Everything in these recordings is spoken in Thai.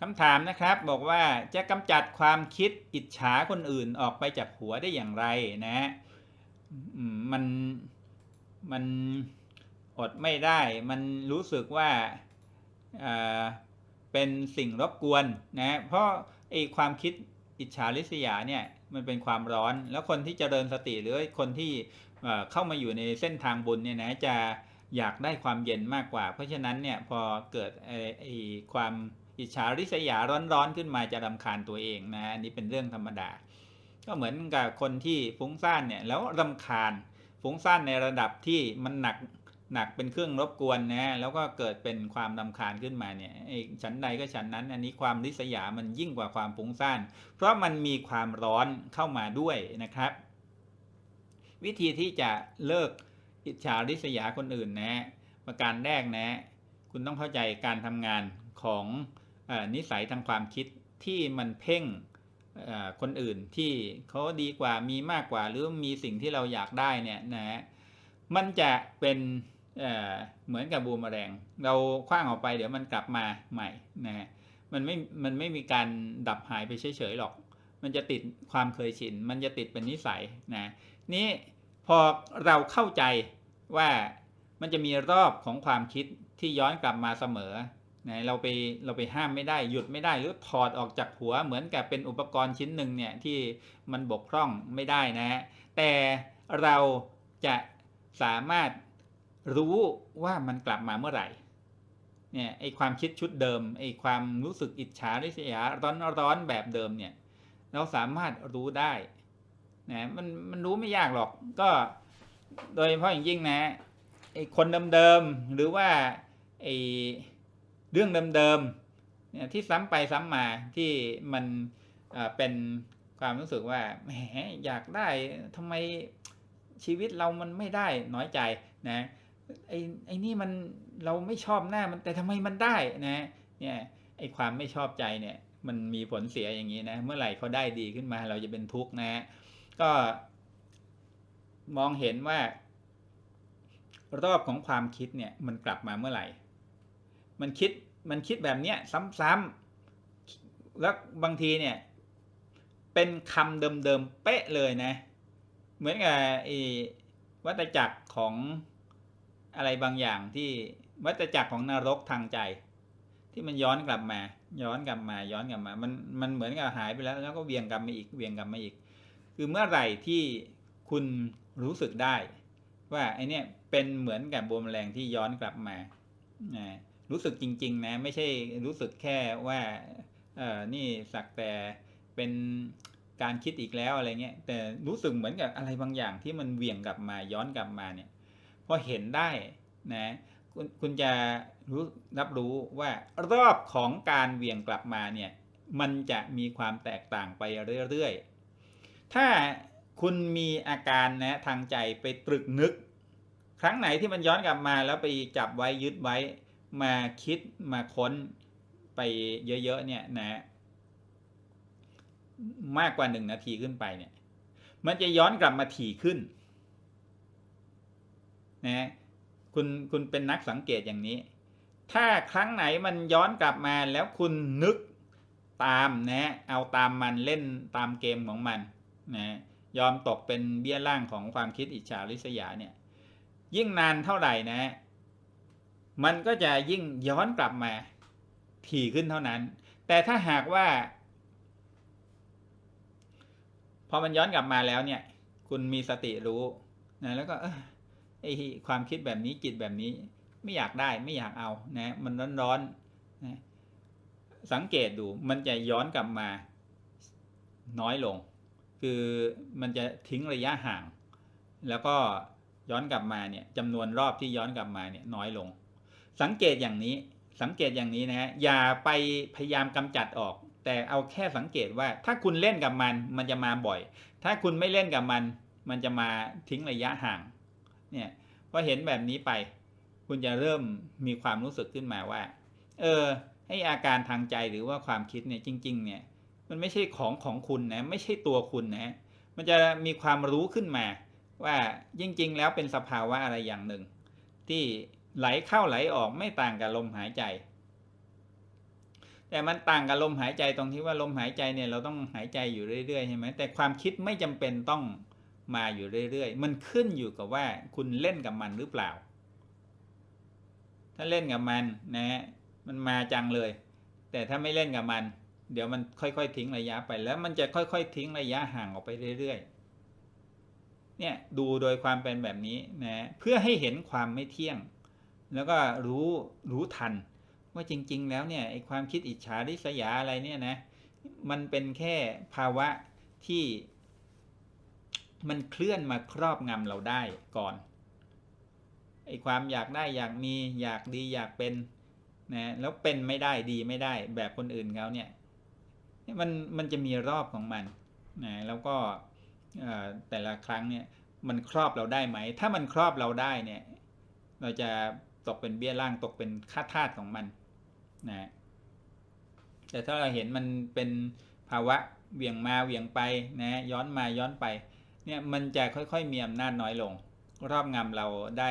คำถามนะครับบอกว่าจะกำจัดความคิดอิจฉาคนอื่นออกไปจากหัวได้อย่างไรนะฮะมันมันอดไม่ได้ มันรู้สึกว่าเเป็นสิ่งรบกวนนะเพราะไอ้ความคิดอิจฉาริษยาเนี่ยมันเป็นความร้อน แล้วคนที่เจริญสติหรือคนที่เเข้ามาอยู่ในเส้นทางบุญเนี่ยนะจะอยากได้ความเย็นมากกว่า เพราะฉะนั้นเนี่ยพอเกิดไอไอ้ความ อิจฉาริษยาร้อนๆขึ้นมาจะรำคาญตัวเองนะอันนี้เป็นเรื่องธรรมดา ก็เหมือนกับคนที่ฟุ้งซ่านเนี่ยแล้วรำคาญฟุ้งซ่านในระดับที่มันหนักหนักเป็นเครื่องรบกวนนะแล้วก็เกิดเป็นความรำคาญขึ้นมาเนี่ยไอ้นใดก็ฉันนั้น อันนี้ความริษยามันยิ่งกว่าความฟุ้งซ่าน เพราะมันมีความร้อนเข้ามาด้วยนะครับ วิธีที่จะเลิกอิจฉาริษยาคนอื่นนะประการแรกนะ คุณต้องเข้าใจการทำงานของ นิสัยทางความคิดที่มันเพ่งคนอื่นที่เขาดีกว่ามีมากกว่า หรือมีสิ่งที่เราอยากได้เนี่ยนะมันจะเป็นเเหมือนกับบูมแมลงเราคว้างออกไปเดี๋ยวมันกลับมาใหม่นะมันไม่มันไม่มีการดับหายไปเฉยๆหรอก มันจะติดความเคยชิน มันจะติดเป็นนิสัยนะนี่พอเราเข้าใจว่ามันจะมีรอบของความคิดที่ย้อนกลับมาเสมอ นะเราไปเราไปห้ามไม่ได้หยุดไม่ได้หรือถอดออกจากหัวเหมือนกับเป็นอุปกรณ์ชิ้นหนึ่งเนี่ยที่มันบกพร่องไม่ได้นะฮะแต่เราจะสามารถรู้ว่ามันกลับมาเมื่อไหร่เนี่ยไอความคิดชุดเดิมไอความรู้สึกอิจฉาริษยาร้อนร้อนแบบเดิมเนี่ยเราสามารถรู้ได้นะมันมันรู้ไม่ยากหรอกก็โดยเฉพาะอย่างยิ่งนะไอคนเดิมๆหรือว่าไอ เรื่องเดิมๆเนี่ยที่ซ้ำไปซ้ำมาที่มันเป็นความรู้สึกว่าแหมอยากได้ทำไมชีวิตเรามันไม่ได้น้อยใจนะไอ้ไอ้นี่มันเราไม่ชอบหน้ามันแต่ทำไมมันได้นะเนี่ยไอ้ความไม่ชอบใจเนี่ยมันมีผลเสียอย่างนี้นะ เมื่อไหร่เขาได้ดีขึ้นมา เราจะเป็นทุกข์นะ ก็มองเห็นว่ารอบของความคิดเนี่ย มันกลับมาเมื่อไหร่ มันคิด มันคิดแบบเนี้ยซ้ำๆแล้วบางทีเนี่ย เป็นคำเดิมๆ เป๊ะเลยนะ เหมือนกับไอ้วัตจักรของอะไรบางอย่างที่วัตจักรของนรกทางใจ ที่มันย้อนกลับมา ย้อนกลับมา ย้อนกลับมา มันมันเหมือนกับหายไปแล้ว แล้วก็เวียงกลับมาอีกเวียงกลับมาอีก คือเมื่อไหร่ที่คุณรู้สึกได้ ว่าไอเนี้ยเป็นเหมือนกับบัวแมลงที่ย้อนกลับมานะ รู้สึกจริง ๆ นะ ไม่ใช่รู้สึกแค่ว่าเออนี่สักแต่เป็นการคิดอีกแล้วอะไรเงี้ยแต่รู้สึกเหมือนกับอะไรบางอย่างที่มันเวียงกลับมาย้อนกลับมาเนี่ยพอเห็นได้นะคุณคุณจะรู้รับรู้ว่ารอบของการเหวี่ยงกลับมาเนี่ยมันจะมีความแตกต่างไปเรื่อยๆ ถ้าคุณมีอาการนะทางใจไปตรึกนึก ครั้งไหนที่มันย้อนกลับมาแล้วไปจับไว้ยึดไว้ มาคิดมาค้นไปเยอะๆเนี่ยนะ มากกว่าหนึ่งนาทีขึ้นไปเนี่ย มันจะย้อนกลับมาถี่ขึ้นนะคุณคุณเป็นนักสังเกตอย่างนี้ ถ้าครั้งไหนมันย้อนกลับมาแล้วคุณนึกตามนะเอาตามมันเล่นตามเกมของมันนะยอมตกเป็นเบี้ยล่างของความคิดอิจฉาริษยาเนี่ย ยิ่งนานเท่าไหร่นะ มันก็จะยิ่งย้อนกลับมาถี่ขึ้นเท่านั้น แต่ถ้าหากว่า พอมันย้อนกลับมาแล้วเนี่ย คุณมีสติรู้นะแล้วก็เออไอ้ความคิดแบบนี้จิตแบบนี้ ไม่อยากได้ไม่อยากเอานะ มันร้อนๆนะสังเกตดูมันจะย้อนกลับมา น้อยลง คือมันจะทิ้งระยะห่าง แล้วก็ย้อนกลับมาเนี่ยจำนวนรอบที่ย้อนกลับมาเนี่ยน้อยลง สังเกตอย่างนี้สังเกตอย่างนี้นะฮะอย่าไปพยายามกำจัดออก แต่เอาแค่สังเกตว่า ถ้าคุณเล่นกับมัน มันจะมาบ่อย ถ้าคุณไม่เล่นกับมัน มันจะมาทิ้งระยะห่างเนี่ยพอเห็นแบบนี้ไป คุณจะเริ่มมีความรู้สึกขึ้นมาว่า เออให้อาการทางใจหรือว่าความคิดเนี่ยจริง ๆ เนี่ย มันไม่ใช่ของของคุณนะไม่ใช่ตัวคุณนะมันจะมีความรู้ขึ้นมา ว่าจริง ๆ แล้วเป็นสภาวะอะไรอย่างหนึ่ง ที่ ไหลเข้าไหลออกไม่ต่างกับลมหายใจ แต่มันต่างกับลมหายใจตรงที่ว่าลมหายใจเนี่ยเราต้องหายใจอยู่เรื่อยๆใช่ไหมแต่ความคิดไม่จำเป็นต้องมาอยู่เรื่อยๆ มันขึ้นอยู่กับว่าคุณเล่นกับมันหรือเปล่า ถ้าเล่นกับมันนะฮะมันมาจังเลย แต่ถ้าไม่เล่นกับมัน เดี๋ยวมันค่อยๆทิ้งระยะไป แล้วมันจะค่อยๆทิ้งระยะห่างออกไปเรื่อยๆ เนี่ยดูโดยความเป็นแบบนี้นะเพื่อให้เห็นความไม่เที่ยง แล้วก็รู้รู้ทัน ว่าจริง ๆ แล้วเนี่ยไอความคิดอิจฉาริษยาอะไรเนี่ยนะ มันเป็นแค่ภาวะที่มันเคลื่อนมาครอบงำเราได้ก่อนไอความอยากได้อยากมีอยากดีอยากเป็นนะแล้วเป็นไม่ได้ดีไม่ได้แบบคนอื่นเขาเนี่ยมันมันจะมีรอบของมันนะแล้วก็แต่ละครั้งเนี่ยมันครอบเราได้ไหม ถ้ามันครอบเราได้เนี่ย เราจะ ตกเป็นเบี้ยล่างตกเป็นค่าทาสของมันนะแต่ถ้าเราเห็นมันเป็นภาวะเหวี่ยงมาเหวี่ยงไปนะย้อนมาย้อนไปเนี่ยมันจะค่อยๆมีอำนาจน้อยลง รอบงำเราได้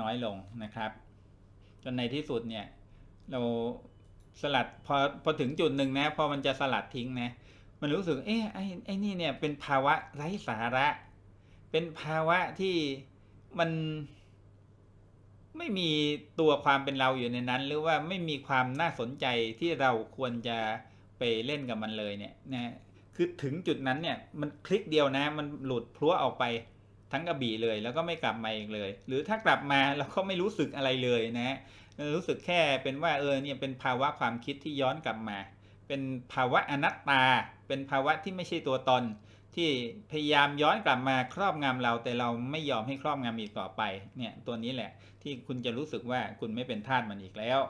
น้อยลงนะครับ จนในที่สุดเนี่ยเราสลัดพอพอถึงจุดหนึ่งนะพอมันจะสลัดทิ้งนะมันรู้สึกเอ๊ะไอ้ไอ้นี่เนี่ยเป็นภาวะไร้สาระ เป็นภาวะที่มัน ไม่มีตัวความเป็นเราอยู่ในนั้น หรือว่าไม่มีความน่าสนใจที่เราควรจะไปเล่นกับมันเลยเนี่ยนะคือถึงจุดนั้นเนี่ยมันคลิกเดียวนะ มันหลุดพลัวออกไปทั้งกระบี่เลย แล้วก็ไม่กลับมาอีกเลย หรือถ้ากลับมาเราก็ไม่รู้สึกอะไรเลยนะรู้สึกแค่เป็นว่าเออเนี่ยเป็นภาวะความคิดที่ย้อนกลับมา เป็นภาวะอนัตตา เป็นภาวะที่ไม่ใช่ตัวตน ที่พยายามย้อนกลับมาครอบงำเราแต่เราไม่ยอมให้ครอบงำอีกต่อไปเนี่ยตัวนี้แหละที่คุณจะรู้สึกว่าคุณไม่เป็นทาสมันอีกแล้ว